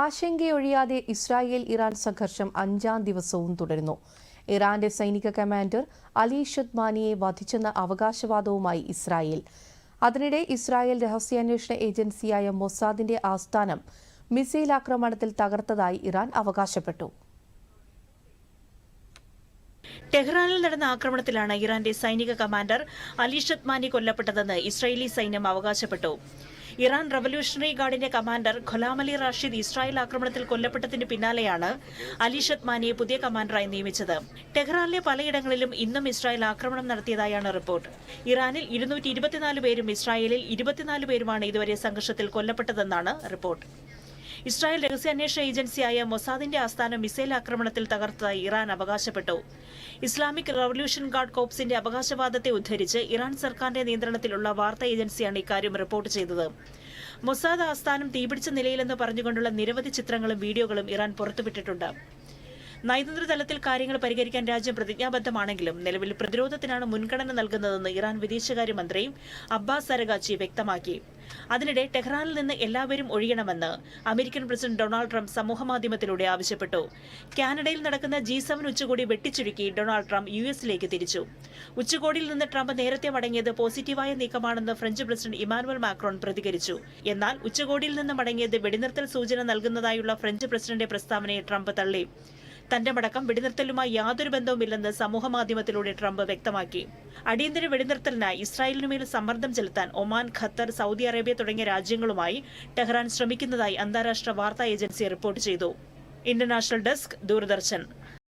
ആശങ്കയൊഴിയാതെ Israel Iran സംഘർഷം അഞ്ചാം ദിവസവും തുടരുന്നു. ഇറാന്റെ സൈനിക കമാൻഡർ അലി ഷുദ്മാനിയെ വധിച്ചെന്ന അവകാശവാദവുമായി ഇസ്രായേൽ. അതിനിടെ ഇസ്രായേൽ രഹസ്യാന്വേഷണ ഏജൻസിയായ മൊസാദിന്റെ ആസ്ഥാനം മിസൈൽ ആക്രമണത്തിൽ തകർത്തതായി ഇറാൻ അവകാശപ്പെട്ടു. ടെഹ്റാനിൽ നടന്ന ആക്രമണത്തിലാണ് ഇറാന്റെ സൈനിക കമാൻഡർ അലി ഷത്മാനി കൊല്ലപ്പെട്ടതെന്ന് ഇസ്രായേലി സൈന്യം അവകാശപ്പെട്ടു. ഇറാൻ റവല്യൂഷണറി ഗാർഡിന്റെ കമാൻഡർ ഖൊലാമലി റാഷിദ് ഇസ്രായേൽ ആക്രമണത്തിൽ കൊല്ലപ്പെട്ടതിന് പിന്നാലെയാണ് അലി ഷത്മാനിയെ പുതിയ കമാൻഡറായി നിയമിച്ചത്. ടെഹ്റാനിലെ പലയിടങ്ങളിലും ഇന്നും ഇസ്രായേൽ ആക്രമണം നടത്തിയതായാണ് റിപ്പോർട്ട്. ഇറാനിൽ ഇരുന്നൂറ്റി പേരും ഇസ്രായേലിൽ ഇരുപത്തിനാല് പേരുമാണ് ഇതുവരെ സംഘർഷത്തിൽ കൊല്ലപ്പെട്ടതെന്നാണ് റിപ്പോർട്ട്. ഇസ്രായേൽ രഹസ്യാന്വേഷണ ഏജൻസിയായ മൊസാദിന്റെ ആസ്ഥാനം മിസൈൽ ആക്രമണത്തിൽ തകർത്തതായി ഇറാൻ അവകാശപ്പെട്ടു. ഇസ്ലാമിക് റവല്യൂഷൻ ഗാർഡ് കോപ്സിന്റെ അവകാശവാദത്തെ ഉദ്ധരിച്ച് ഇറാൻ സർക്കാരിന്റെ നിയന്ത്രണത്തിലുള്ള വാർത്താ ഏജൻസിയാണ് ഇക്കാര്യം റിപ്പോർട്ട് ചെയ്തത്. മൊസാദ് ആസ്ഥാനം തീപിടിച്ച നിലയിലെന്ന് പറഞ്ഞുകൊണ്ടുള്ള നിരവധി ചിത്രങ്ങളും വീഡിയോകളും ഇറാൻ പുറത്തുവിട്ടിട്ടുണ്ട്. നയതന്ത്ര തലത്തിൽ കാര്യങ്ങൾ പരിഹരിക്കാൻ രാജ്യം പ്രതിജ്ഞാബദ്ധമാണെങ്കിലും നിലവിൽ പ്രതിരോധത്തിനാണ് മുൻഗണന നൽകുന്നതെന്ന് ഇറാൻ വിദേശകാര്യമന്ത്രി അബ്ബാസ് അരഗാച്ചി വ്യക്തമാക്കി. അതിനിടെ ടെഹ്റാനിൽ നിന്ന് എല്ലാവരും ഒഴിയണമെന്ന് അമേരിക്കൻ പ്രസിഡന്റ് ഡൊണാൾഡ് ട്രംപ് സമൂഹമാധ്യമത്തിലൂടെ ആവശ്യപ്പെട്ടു. കാനഡയിൽ നടക്കുന്ന ജി സെവൻ ഉച്ചകോടി വെട്ടിച്ചുരുക്കി ഡൊണാൾഡ് ട്രംപ് യു എസിലേക്ക് തിരിച്ചു. ഉച്ചകോടിയിൽ നിന്ന് ട്രംപ് നേരത്തെ മടങ്ങിയത് പോസിറ്റീവായ നീക്കമാണെന്ന് ഫ്രഞ്ച് പ്രസിഡന്റ് ഇമാനുവൽ മാക്രോൺ പ്രതികരിച്ചു. എന്നാൽ ഉച്ചകോടിയിൽ നിന്ന് മടങ്ങിയത് വെടിനിർത്തൽ സൂചന നൽകുന്നതായുള്ള ഫ്രഞ്ച് പ്രസിഡന്റ് പ്രസ്താവനയെ ട്രംപ് തള്ളി. തന്റെ മടക്കം വെടിനിർത്തലുമായി യാതൊരു ബന്ധവുമില്ലെന്ന് സമൂഹമാധ്യമത്തിലൂടെ ട്രംപ് വ്യക്തമാക്കി. അടിയന്തര വെടിനിർത്തലിനായി ഇസ്രായേലിനുമേൽ സമ്മർദ്ദം ചെലുത്താൻ ഒമാൻ ഖത്തർ സൗദി അറേബ്യ തുടങ്ങിയ രാജ്യങ്ങളുമായി ടെഹ്റാൻ ശ്രമിക്കുന്നതായി അന്താരാഷ്ട്ര വാർത്താ ഏജൻസി റിപ്പോർട്ട് ചെയ്തു. International desk Doordarshan.